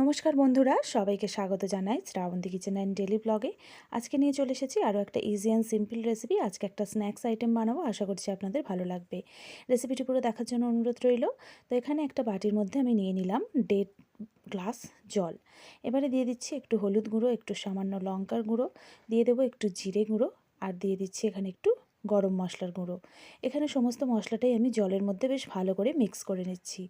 নমস্কার বন্ধুরা, সবাইকে স্বাগত জানাই শ্রাবন্তী কিচেন অ্যান্ড ডেলি ব্লগে। আজকে নিয়ে চলে এসেছি আরও একটা ইজি অ্যান্ড সিম্পল রেসিপি আজকে একটা স্ন্যাক্স আইটেম বানাবো, আশা করছি আপনাদের ভালো লাগবে। রেসিপিটি পুরো দেখার জন্য অনুরোধ রইল। তো এখানে একটা বাটির মধ্যে আমি নিয়ে নিলাম দেড় গ্লাস জল। এবারে দিয়ে দিচ্ছি একটু হলুদ গুঁড়ো, একটু সামান্য লঙ্কার গুঁড়ো, দিয়ে দেবো একটু জিরে গুঁড়ো, আর দিয়ে দিচ্ছি এখানে একটু গরম মশলার গুঁড়ো। এখানে সমস্ত মশলাটাই আমি জলের মধ্যে বেশ ভালো করে মিক্স করে নিচ্ছি।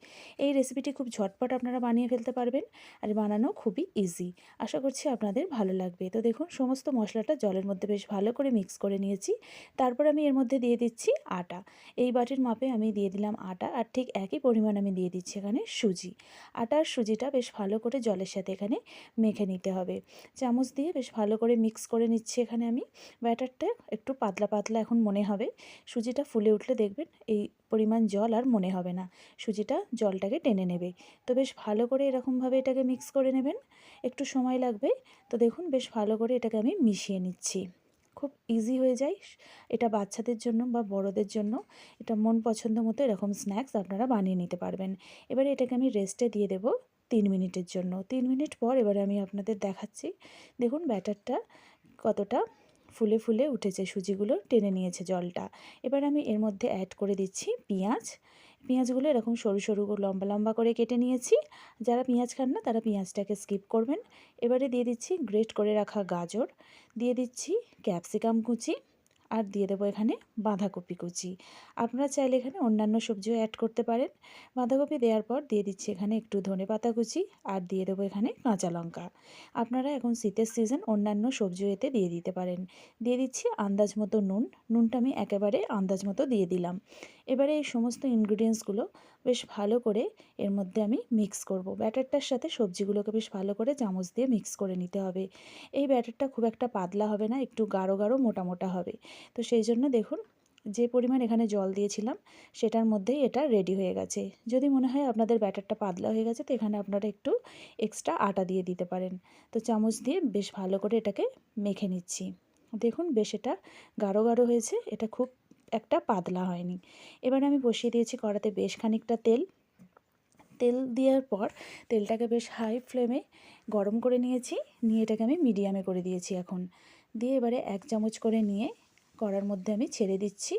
এই রেসিপিটি খুব ঝটপট আপনারা বানিয়ে ফেলতে পারবেন আর বানানো খুবই ইজি আশা করছি আপনাদের ভালো লাগবে। তো দেখুন, সমস্ত মশলাটা জলের মধ্যে বেশ ভালো করে মিক্স করে নিয়েছি। তারপর আমি এর মধ্যে দিয়ে দিচ্ছি আটা। এই বাটির মাপে আমি দিয়ে দিলাম আটা আর ঠিক একই পরিমাণ আমি দিয়ে দিচ্ছি এখানে সুজি। আটা আর সুজিটা বেশ ভালো করে জলের সাথে এখানে মেখে নিতে হবে। চামচ দিয়ে বেশ ভালো করে মিক্স করে নিচ্ছি এখানে আমি। ব্যাটারটা একটু পাতলা পাতলা এখন মনে হবে। সুজিটা ফুলে উঠলে দেখবেন এই পরিমাণ জল আর মনে হবে না। সুজিটা জলটাকে টেনে নেবে। তো বেশ ভালো করে এরকমভাবে এটাকে মিক্স করে নেবেন। একটু সময় লাগবে। তো দেখুন বেশ ভালো করে এটাকে আমি মিশিয়ে নিচ্ছি। খুব ইজি হয়ে যায়। এটা বাচ্চাদের জন্য বা বড়দের জন্য এটা মন পছন্দ মতো এরকম স্ন্যাক্স আপনারা বানিয়ে নিতে পারবেন। এবারে এটাকে আমি রেস্টে দিয়ে দেবো তিন মিনিটের জন্য। তিন মিনিট পর এবারে আমি আপনাদের দেখাচ্ছি। দেখুন ব্যাটারটা কতটা ফুলে ফুলে উঠেছে সুজিগুলো, টেনে নিয়েছে জলটা। এবার আমি এর মধ্যে অ্যাড করে দিচ্ছি পেঁয়াজ। পেঁয়াজগুলো এরকম সরু সরু লম্বা লম্বা করে কেটে নিয়েছি। যারা পেঁয়াজ খান না, তারা পেঁয়াজটাকে স্কিপ করবেন। এবারে দিয়ে দিচ্ছি গ্রেট করে রাখা গাজর। দিয়ে দিচ্ছি ক্যাপসিকাম কুচি। আর দিয়ে দেবো এখানে বাঁধাকপি কুচি। আপনারা চাইলে এখানে অন্যান্য সবজিও অ্যাড করতে পারেন। বাঁধাকপি দেওয়ার পর দিয়ে দিচ্ছি এখানে একটু ধনে পাতা কুচি আর দিয়ে দেবো এখানে কাঁচা লঙ্কা। আপনারা এখন শীতের সিজন অন্যান্য সবজিও এতে দিয়ে দিতে পারেন। দিয়ে দিচ্ছি আন্দাজ মতো নুন। নুনটা আমি একেবারে আন্দাজ মতো দিয়ে দিলাম। এবারে এই সমস্ত ইনগ্রিডিয়েন্টসগুলো বেশ ভালো করে এর মধ্যে আমি মিক্স করব। ব্যাটারটার সাথে সবজিগুলোকে বেশ ভালো করে চামচ দিয়ে মিক্স করে নিতে হবে। এই ব্যাটারটা খুব একটা পাতলা হবে না, একটু গাঢ় গাঢ় মোটা মোটা হবে। তো সেই জন্য দেখুন, যে পরিমাণ এখানে জল দিয়েছিলাম, সেটার মধ্যেই এটা রেডি হয়ে গেছে। যদি মনে হয় আপনাদের ব্যাটারটা পাতলা হয়ে গেছে, তো এখানে আপনারা একটু এক্সট্রা আটা দিয়ে দিতে পারেন। তো চামচ দিয়ে বেশ ভালো করে এটাকে মেখে নিচ্ছি। দেখুন বেশ এটা গাঢ় গাঢ় হয়েছে, এটা খুব একটা পাতলা হয়নি। এবার আমি বসিয়ে দিয়েছি কড়াতে বেশ খানিকটা তেল। তেল দেওয়ার পর তেলটাকে বেশ হাই ফ্লেমে গরম করে নিয়েছি, নিয়ে এটাকে আমি মিডিয়ামে করে দিয়েছি এখন। দিয়ে এবারে এক চামচ করে নিয়ে কড়ার মধ্যে আমি ছেড়ে দিচ্ছি।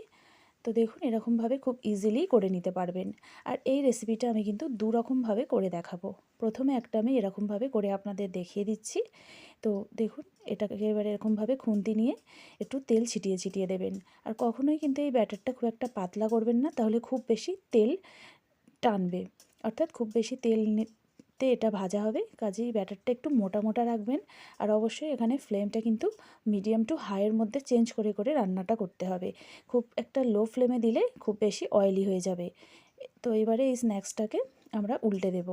তো দেখুন, এরকমভাবে খুব ইজিলি করে নিতে পারবেন। আর এই রেসিপিটা আমি কিন্তু দু রকমভাবে করে দেখাবো। প্রথমে একটা আমি এরকমভাবে করে আপনাদের দেখিয়ে দিচ্ছি। তো দেখুন, এটাকে এবারে এরকমভাবে খুন্তি নিয়ে একটু তেল ছিটিয়ে ছিটিয়ে দেবেন। আর কখনোই কিন্তু এই ব্যাটারটা খুব একটা পাতলা করবেন না, তাহলে খুব বেশি তেল টানবে। অর্থাৎ খুব বেশি তেল তে এটা ভাজা হবে। কাজেই ব্যাটারটা একটু মোটা মোটা রাখবেন। আর অবশ্যই এখানে ফ্লেমটা কিন্তু মিডিয়াম টু হাইয়ের মধ্যে চেঞ্জ করে করে রান্নাটা করতে হবে। খুব একটা লো ফ্লেমে দিলে খুব বেশি অয়েলি হয়ে যাবে। তো এবারে এই স্ন্যাক্সটাকে আমরা উল্টে দেব।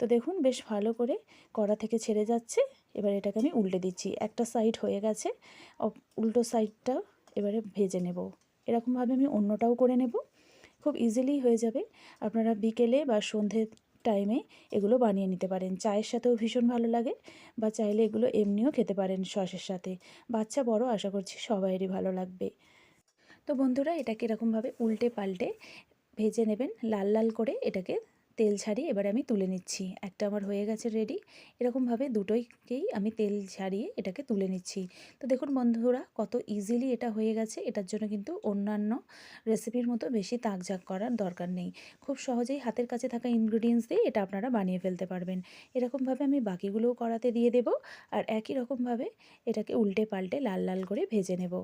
তো দেখুন বেশ ভালো করে কড়া থেকে ছেড়ে যাচ্ছে। এবার এটাকে আমি উল্টে দিচ্ছি। একটা সাইড হয়ে গেছে। উল্টো সাইডটা এবারে ভেজে নেব। এরকমভাবে আমি অন্যটাও করে নেব। খুব ইজিলি হয়ে যাবে। আপনারা বিকেলে বা সন্ধে টাইমে এগুলো বানিয়ে নিতে পারেন। চায়ের সাথেও ভীষণ ভালো লাগে বা চাইলে এগুলো এমনিও খেতে পারেন সসের সাথে। বাচ্চা বড় আশা করছি সবাইয়েরই ভালো লাগবে। তো বন্ধুরা, এটাকে এরকমভাবে উল্টে পাল্টে ভেজে নেবেন, লাল লাল করে এটাকে তেল ছাড়িয়ে এবার আমি তুলে নিচ্ছি। একটা আমার হয়ে গেছে রেডি এরকমভাবে দুটোইকেই আমি তেল ছাড়িয়ে এটাকে তুলে নিচ্ছি। তো দেখুন বন্ধুরা, কত ইজিলি এটা হয়ে গেছে। এটার জন্য কিন্তু অন্যান্য রেসিপির মতো বেশি তাকঝাক করার দরকার নেই। খুব সহজেই হাতের কাছে থাকা ইনগ্রিডিয়েন্টস দিয়ে এটা আপনারা বানিয়ে ফেলতে পারবেন। এরকমভাবে আমি বাকিগুলোও করাতে দিয়ে দেব আর একই রকমভাবে এটাকে উল্টে পাল্টে লাল লাল করে ভেজে নেব।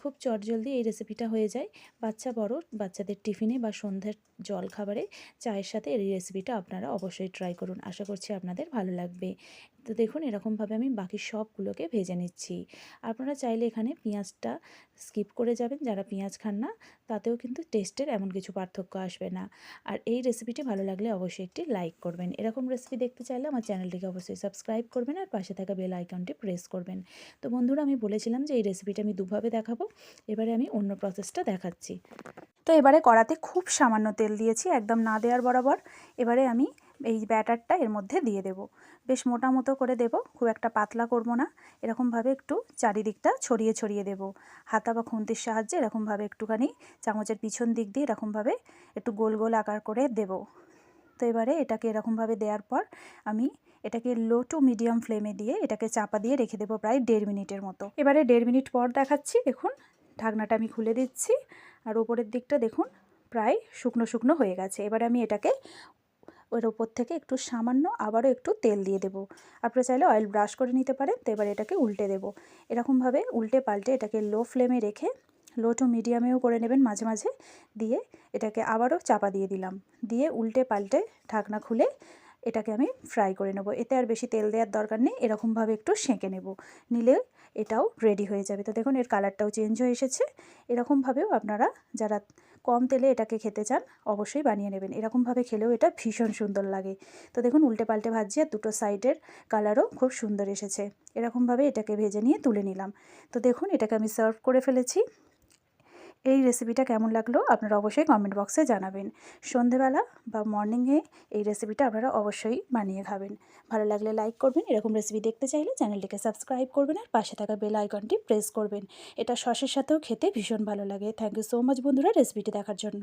খুব চটজলদি এই রেসিপিটা হয়ে যায়। বাচ্চা বড়, বাচ্চাদের টিফিনে বা সন্ধ্যার জল খাবারে চায়ের সাথে এই রেসিপিটা আপনারা অবশ্যই ট্রাই করুন। আশা করছি আপনাদের ভালো লাগবে। তো দেখুন, এরকমভাবে আমি বাকি সবগুলোকে ভেজে নিচ্ছি। আপনারা চাইলে এখানে পেঁয়াজটা স্কিপ করে যাবেন। যারা পেঁয়াজ খান না, তাতেও কিন্তু টেস্টের এমন কিছু পার্থক্য আসবে না। আর এই রেসিপিটি ভালো লাগলে অবশ্যই একটি লাইক করবেন। এরকম রেসিপি দেখতে চাইলে আমার চ্যানেলটিকে অবশ্যই সাবস্ক্রাইব করবেন আর পাশে থাকা বেল আইকনটি প্রেস করবেন। তো বন্ধুরা, আমি বলেছিলাম যে এই রেসিপিটা আমি দুভাবে দেখাবো। এবারে আমি অন্য প্রসেসটা দেখাচ্ছি। তো এবারে কড়াতে খুব সামান্য তেল দিয়েছি, একদম না দেওয়ার বরাবর। এবারে আমি এই ব্যাটারটা এর মধ্যে দিয়ে দেব। বেশ মোটা মতো করে দেব, খুব একটা পাতলা করব না। এরকমভাবে একটু চারিদিকটা ছড়িয়ে ছড়িয়ে দেব। হাতা বা খুন্তির সাহায্যে এরকমভাবে একটুখানি চামচের পিছন দিক দিয়ে এরকমভাবে একটু গোল গোল আকার করে দেব। তো এবারে এটাকে এরকমভাবে দেওয়ার পর আমি এটাকে লো টু মিডিয়াম ফ্লেমে দিয়ে এটাকে চাপা দিয়ে রেখে দেবো প্রায় দেড় মিনিটের মতো। এবারে দেড় মিনিট পর দেখাচ্ছি, দেখুন, ঢাকনাটা আমি খুলে দিচ্ছি। আর ওপরের দিকটা দেখুন প্রায় শুকনো শুকনো হয়ে গেছে। এবারে আমি এটাকে ওর ওপর থেকে একটু সামান্য আবারও একটু তেল দিয়ে দেবো। আপনারা চাইলে অয়েল ব্রাশ করে নিতে পারেন, তো এবার এটাকে উল্টে দেবো। এরকমভাবে উল্টে পাল্টে এটাকে লো ফ্লেমে রেখে লো টু মিডিয়ামেও করে নেবেন মাঝে মাঝে। দিয়ে এটাকে আবারও চাপা দিয়ে দিলাম। দিয়ে উল্টে পাল্টে ঢাকনা খুলে এটাকে আমি ফ্রাই করে নেব। এতে আর বেশি তেল দেওয়ার দরকার নেই। এরকমভাবে একটু সেঁকে নেব। নিলে এটাও রেডি হয়ে যাবে। তো দেখুন, এর কালারটাও চেঞ্জ হয়ে এসেছে। এরকমভাবেও আপনারা যারা কম তেলে এটাকে খেতে চান, অবশ্যই বানিয়ে নেবেন। এরকমভাবে খেলেও এটা ভীষণ সুন্দর লাগে। তো দেখুন উল্টে পাল্টে ভাজছি আর দুটো সাইডের কালারও খুব সুন্দর এসেছে। এরকমভাবে এটাকে ভেজে নিয়ে তুলে নিলাম। তো দেখুন, এটাকে আমি সার্ভ করে ফেলেছি। এই রেসিপিটা কেমন লাগল আপনারা অবশ্যই কমেন্ট বক্সে জানাবেন। সন্ধেবেলা বা মর্নিংয়ে এই রেসিপিটা আপনারা অবশ্যই বানিয়ে খাবেন। ভালো লাগলে লাইক করবেন, এরকম রেসিপি দেখতে চাইলে চ্যানেলটিকে সাবস্ক্রাইব করবেন আর পাশে থাকা বেল আইকনটি প্রেস করবেন। এটা সসের সাথেও খেতে ভীষণ ভালো লাগে। থ্যাংক ইউ সো মাচ বন্ধুরা রেসিপিটি দেখার জন্য।